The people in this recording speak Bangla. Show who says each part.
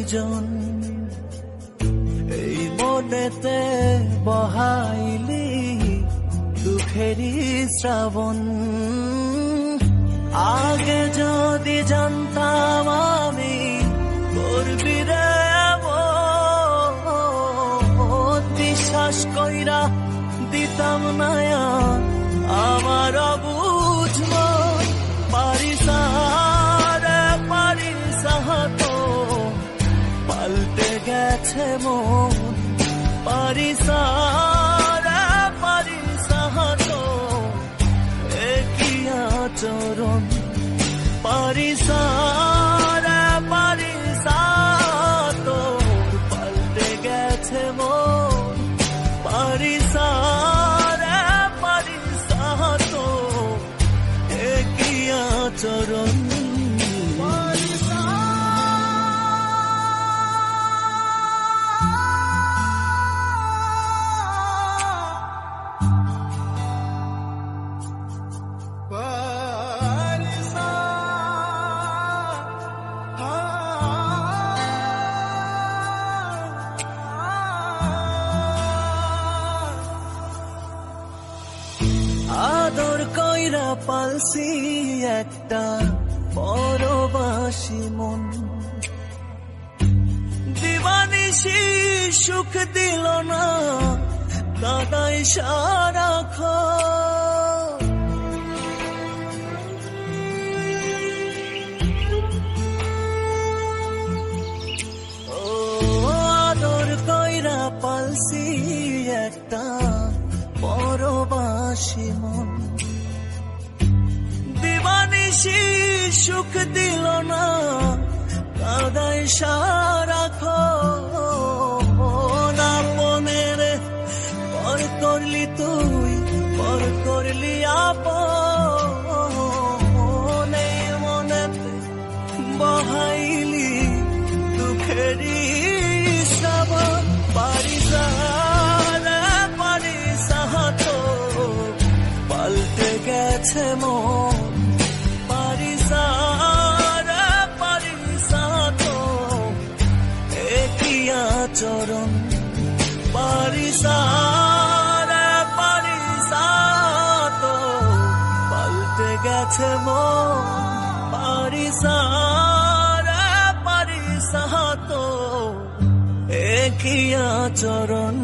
Speaker 1: দুইজন এই মনেতে বহাইলি দুঃখেরই শ্রাবণ। আগে যদি জানতাম আমি, করবি বিশ্বাস কইরা দিতাম না গেছে মন। পারি সারা পারি তো একই আচরণ সা রে কইরা পালসি একটা পরবাসী মন। দিবানিসি সুখ দিল না, দাদাই সারা কইরা পালসি একটা পরবাসী মন। দিবানিসি সুখ দিল না কাদায় সারা না মনের পর করলি তুই, পর করলি এই মনেতে বহাইলি দুঃখেরই শ্রাবণ পারিস রে পারিস তো পাল্টে গেছে মন। আচরণ চরণ। রে পারিস তো পাল্টে গেছে মন। পারিস পারিস তো একই আচরণ?